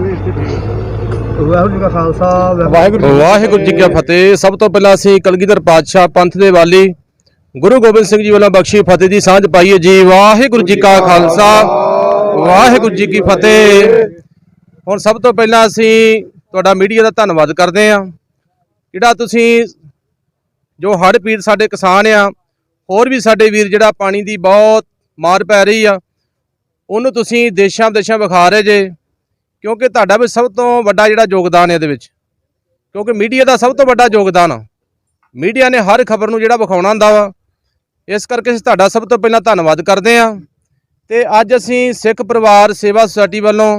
ਵਾਹਿਗੁਰੂ ਜੀ ਕਾ ਖਾਲਸਾ ਵਾਹਿਗੁਰੂ ਵਾਹਿਗੁਰੂ ਜੀ ਕੀ ਫਤਿਹ। ਸਭ ਤੋਂ ਪਹਿਲਾਂ ਅਸੀਂ ਕਲਗੀਧਰ ਪਾਤਸ਼ਾਹ ਪੰਥ ਦੇ ਵਾਲੀ ਗੁਰੂ ਗੋਬਿੰਦ ਸਿੰਘ ਜੀ ਵੱਲੋਂ ਬਖਸ਼ੀ ਫਤਿਹ ਦੀ ਸਾਂਝ ਪਾਈਏ ਜੀ। ਵਾਹਿਗੁਰੂ ਜੀ ਕਾ ਖਾਲਸਾ ਵਾਹਿਗੁਰੂ ਜੀ ਕੀ ਫਤਿਹ। ਹੁਣ ਸਭ ਤੋਂ ਪਹਿਲਾਂ ਅਸੀਂ ਤੁਹਾਡਾ ਮੀਡੀਆ ਦਾ ਧੰਨਵਾਦ ਕਰਦੇ ਹਾਂ। ਜਿਹੜਾ ਤੁਸੀਂ ਜੋ ਹੜ੍ਹ ਪੀੜ ਸਾਡੇ ਕਿਸਾਨ ਆ ਹੋਰ ਵੀ ਸਾਡੇ ਵੀਰ ਜਿਹੜਾ ਪਾਣੀ ਦੀ ਬਹੁਤ ਮਾਰ ਪੈ ਰਹੀ ਆ ਉਹਨੂੰ ਤੁਸੀਂ ਦੇਸ਼ਾਂ ਵਿਦੇਸ਼ਾਂ ਵਿਖਾ ਰਹੇ ਜੇ। ਕਿਉਂਕਿ ਤੁਹਾਡਾ ਵੀ ਸਭ ਤੋਂ ਵੱਡਾ ਜਿਹੜਾ ਯੋਗਦਾਨ ਹੈ ਇਹਦੇ ਵਿੱਚ। ਕਿਉਂਕਿ ਮੀਡੀਆ ਦਾ ਸਭ ਤੋਂ ਵੱਡਾ ਯੋਗਦਾਨ ਆ। ਮੀਡੀਆ ਨੇ ਹਰ ਖਬਰ ਨੂੰ ਜਿਹੜਾ ਵਿਖਾਉਣਾ ਹੁੰਦਾ ਵਾ, ਇਸ ਕਰਕੇ ਅਸੀਂ ਤੁਹਾਡਾ ਸਭ ਤੋਂ ਪਹਿਲਾਂ ਧੰਨਵਾਦ ਕਰਦੇ ਹਾਂ। ਤੇ ਅੱਜ ਅਸੀਂ ਸਿੱਖ ਪਰਿਵਾਰ ਸੇਵਾ ਸੁਸਾਇਟੀ ਵੱਲੋਂ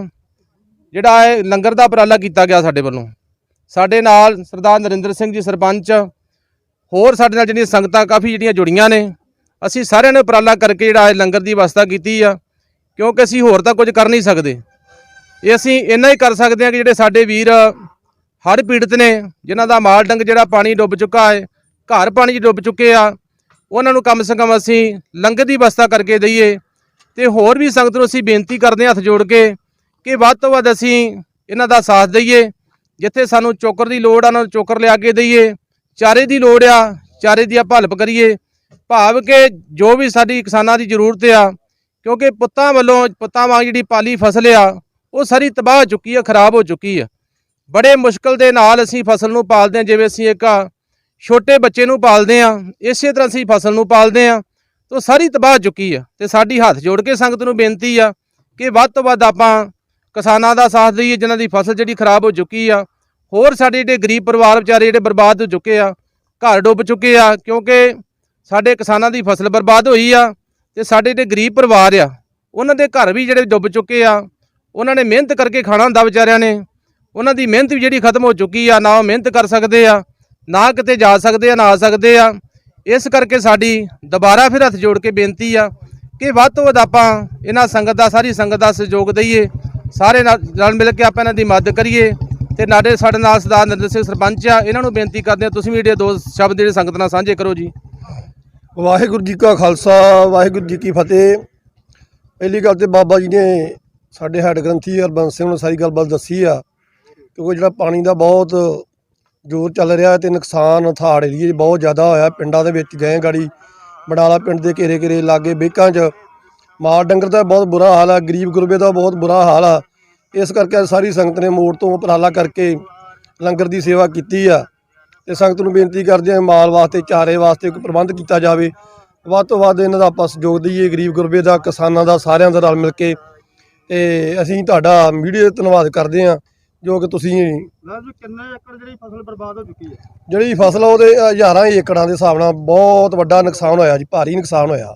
ਜਿਹੜਾ ਹੈ ਲੰਗਰ ਦਾ ਉਪਰਾਲਾ ਕੀਤਾ ਗਿਆ ਸਾਡੇ ਵੱਲੋਂ। ਸਾਡੇ ਨਾਲ ਸਰਦਾਰ ਨਰਿੰਦਰ ਸਿੰਘ ਜੀ ਸਰਪੰਚ, ਹੋਰ ਸਾਡੇ ਨਾਲ ਜਿਹੜੀਆਂ ਸੰਗਤਾਂ ਕਾਫੀ ਜਿਹੜੀਆਂ ਜੁੜੀਆਂ ਨੇ, ਅਸੀਂ ਸਾਰਿਆਂ ਨੇ ਉਪਰਾਲਾ ਕਰਕੇ ਜਿਹੜਾ ਇਹ ਲੰਗਰ ਦੀ ਵਿਵਸਥਾ ਕੀਤੀ ਆ, ਕਿਉਂਕਿ ਅਸੀਂ ਹੋਰ ਤਾਂ ਕੁਝ ਕਰ ਨਹੀਂ ਸਕਦੇ। ਇਹ ਅਸੀਂ ਇੰਨਾ ਹੀ ਕਰ ਸਕਦੇ ਹਾਂ ਕਿ ਜਿਹੜੇ ਸਾਡੇ ਵੀਰ ਹੜ੍ਹ ਪੀੜਤ ਨੇ, ਜਿਨ੍ਹਾਂ ਦਾ ਮਾਲ ਡੰਗ ਜਿਹੜਾ ਪਾਣੀ ਡੁੱਬ ਚੁੱਕਾ ਹੈ, ਘਰ ਪਾਣੀ 'ਚ ਡੁੱਬ ਚੁੱਕੇ ਆ, ਉਹਨਾਂ ਨੂੰ ਕਮ ਸੇ ਕਮ ਅਸੀਂ ਲੰਗਰ ਦੀ ਵਿਵਸਥਾ ਕਰਕੇ ਦਈਏ। ਤੇ ਹੋਰ ਵੀ ਸੰਗਤ ਨੂੰ ਅਸੀਂ ਬੇਨਤੀ ਕਰਦੇ ਹਾਂ ਹੱਥ ਜੋੜ ਕੇ ਕਿ ਵੱਧ ਤੋਂ ਵੱਧ ਅਸੀਂ ਇਹਨਾਂ ਦਾ ਸਾਥ ਦਈਏ, ਜਿੱਥੇ ਸਾਨੂੰ ਚੋਕਰ ਦੀ ਲੋੜ ਆ, ਉਹਨਾਂ ਨੂੰ ਚੋਕਰ ਲਿਆ ਕੇ ਦਈਏ। ਚਾਰੇ ਦੀ ਲੋੜ ਆ, ਚਾਰੇ ਦੀ ਆਪਾਂ ਹਲਪ ਕਰੀਏ। ਭਾਵ ਕਿ ਜੋ ਵੀ ਸਾਡੀ ਕਿਸਾਨਾਂ ਦੀ ਜ਼ਰੂਰਤ ਆ, ਕਿਉਂਕਿ ਪੁੱਤਾਂ ਵੱਲੋਂ, ਪੁੱਤਾਂ ਵਾਂਗ ਜਿਹੜੀ ਪਾਲੀ ਫਸਲ ਆ ਉਹ ਸਾਰੀ ਤਬਾਹ ਹੋ ਚੁੱਕੀ ਆ, ਖਰਾਬ ਹੋ ਚੁੱਕੀ ਆ। ਬੜੇ ਮੁਸ਼ਕਲ ਦੇ ਨਾਲ ਅਸੀਂ ਫਸਲ ਨੂੰ ਪਾਲਦੇ ਹਾਂ, ਜਿਵੇਂ ਅਸੀਂ ਇੱਕ ਛੋਟੇ ਬੱਚੇ ਨੂੰ ਪਾਲਦੇ ਆ ਇਸੇ ਤਰ੍ਹਾਂ ਅਸੀਂ ਫਸਲ ਨੂੰ ਪਾਲਦੇ ਆ ਤਾਂ ਸਾਰੀ ਤਬਾਹ ਚੁੱਕੀ ਆ ਤੇ ਸਾਡੀ ਹੱਥ ਜੋੜ ਕੇ ਸੰਗਤ ਨੂੰ ਬੇਨਤੀ ਆ ਕਿ ਵੱਧ ਤੋਂ ਵੱਧ ਆਪਾਂ ਕਿਸਾਨਾਂ ਦਾ ਸਾਥ ਦਈਏ, ਜਿਨ੍ਹਾਂ ਦੀ ਫਸਲ ਜਿਹੜੀ ਖਰਾਬ ਹੋ ਚੁੱਕੀ ਆ। ਹੋਰ ਸਾਡੇ ਜਿਹੜੇ ਗਰੀਬ ਪਰਿਵਾਰ ਵਿਚਾਰੇ ਜਿਹੜੇ ਬਰਬਾਦ ਹੋ ਚੁੱਕੇ ਆ, ਘਰ ਡੁੱਬ ਚੁੱਕੇ ਆ, ਕਿਉਂਕਿ ਸਾਡੇ ਕਿਸਾਨਾਂ ਦੀ ਫਸਲ ਬਰਬਾਦ ਹੋਈ ਆ ਤੇ ਸਾਡੇ ਜਿਹੜੇ ਗਰੀਬ ਪਰਿਵਾਰ ਆ, ਉਹਨਾਂ ਦੇ ਘਰ ਵੀ ਜਿਹੜੇ ਡੁੱਬ ਚੁੱਕੇ ਆ। ਉਹਨਾਂ ਨੇ ਮਿਹਨਤ ਕਰਕੇ ਖਾਣਾ ਹੁੰਦਾ ਵਿਚਾਰਿਆਂ ਨੇ। ਉਹਨਾਂ ਦੀ ਮਿਹਨਤ ਵੀ ਜਿਹੜੀ ਖਤਮ ਹੋ ਚੁੱਕੀ ਆ, ਨਾ ਉਹ ਮਿਹਨਤ ਕਰ ਸਕਦੇ ਆ, ਨਾ ਕਿਤੇ ਜਾ ਸਕਦੇ ਆ, ਨਾ ਆ ਸਕਦੇ ਆ। ਇਸ ਕਰਕੇ ਸਾਡੀ ਦੁਬਾਰਾ ਫਿਰ ਹੱਥ ਜੋੜ ਕੇ ਬੇਨਤੀ ਆ ਕਿ ਵੱਧ ਤੋਂ ਵੱਧ ਆਪਾਂ ਇਹਨਾਂ ਸੰਗਤ ਦਾ, ਸਾਰੀ ਸੰਗਤ ਦਾ ਸਹਿਯੋਗ ਦਈਏ। ਸਾਰੇ ਨਾਲ, ਰਲ ਮਿਲ ਕੇ ਆਪਾਂ ਇਹਨਾਂ ਦੀ ਮਦਦ ਕਰੀਏ ਤੇ ਨਾਲੇ ਸਾਡੇ ਨਾਲ ਸਰਦਾਰ ਨਰਿੰਦਰ ਸਿੰਘ ਸਰਪੰਚ ਆ, ਇਹਨਾਂ ਨੂੰ ਬੇਨਤੀ ਕਰਦੇ ਆ, ਤੁਸੀਂ ਵੀ ਜਿਹੜੇ ਦੋ ਸ਼ਬਦ ਜਿਹੜੇ ਸੰਗਤ ਨਾਲ ਸਾਂਝੇ ਕਰੋ ਜੀ। ਵਾਹਿਗੁਰੂ ਜੀ ਕਾ ਖਾਲਸਾ, ਵਾਹਿਗੁਰੂ ਜੀ ਕੀ ਫਤਿਹ। ਪਹਿਲੀ ਗੱਲ ਤੇ ਬਾਬਾ ਜੀ ਨੇ ਸਾਡੇ ਹੈੱਡ ਗ੍ਰੰਥੀ ਹਰਬੰਸ ਸਿੰਘ ਨੂੰ ਸਾਰੀ ਗੱਲਬਾਤ ਦੱਸੀ ਆ ਕਿਉਂਕਿ ਜਿਹੜਾ ਪਾਣੀ ਦਾ ਬਹੁਤ ਜ਼ੋਰ ਚੱਲ ਰਿਹਾ ਤੇ ਨੁਕਸਾਨ ਥਾੜ ਏਰੀਏ 'ਚ ਬਹੁਤ ਜ਼ਿਆਦਾ ਹੋਇਆ। ਪਿੰਡਾਂ ਦੇ ਵਿੱਚ ਗਏ ਗਾੜੀ, ਬਡਾਲਾ ਪਿੰਡ ਦੇ ਘੇਰੇ ਘੇਰੇ ਲਾਗੇ ਬੇਕਾਂ 'ਚ। ਮਾਲ ਡੰਗਰ ਦਾ ਬਹੁਤ ਬੁਰਾ ਹਾਲ ਆ, ਗਰੀਬ ਗੁਰਬੇ ਦਾ ਬਹੁਤ ਬੁਰਾ ਹਾਲ ਆ। ਇਸ ਕਰਕੇ ਸਾਰੀ ਸੰਗਤ ਨੇ ਮੋੜ ਤੋਂ ਉਪਰਾਲਾ ਕਰਕੇ ਲੰਗਰ ਦੀ ਸੇਵਾ ਕੀਤੀ ਆ। ਤੇ ਸੰਗਤ ਨੂੰ ਬੇਨਤੀ ਕਰਦੇ ਹਾਂ ਮਾਲ ਵਾਸਤੇ, ਚਾਰੇ ਵਾਸਤੇ ਕੋਈ ਪ੍ਰਬੰਧ ਕੀਤਾ ਜਾਵੇ। ਵੱਧ ਤੋਂ ਵੱਧ ਇਹਨਾਂ ਦਾ ਆਪਾਂ ਸਹਿਯੋਗ ਦਈਏ, ਗਰੀਬ ਗੁਰਬੇ ਦਾ, ਕਿਸਾਨਾਂ ਦਾ, ਸਾਰਿਆਂ ਦਾ ਰਲ ਮਿਲ ਕੇ ਤੇ ਅਸੀਂ ਤੁਹਾਡਾ ਮੀਡੀਆ ਦਾ ਧੰਨਵਾਦ ਕਰਦੇ ਹਾਂ ਜੋ ਕਿ ਤੁਸੀਂ ਵੈਸੇ ਕਿੰਨੇ ਏਕੜ ਜਿਹੜੀ ਫਸਲ ਬਰਬਾਦ ਹੋ ਚੁੱਕੀ ਹੈ? ਜਿਹੜੀ ਫਸਲ ਆ ਉਹਦੇ ਹਜ਼ਾਰਾਂ ਏਕੜਾਂ ਦੇ ਹਿਸਾਬ ਨਾਲ ਬਹੁਤ ਵੱਡਾ ਨੁਕਸਾਨ ਹੋਇਆ ਜੀ ਭਾਰੀ ਨੁਕਸਾਨ ਹੋਇਆ।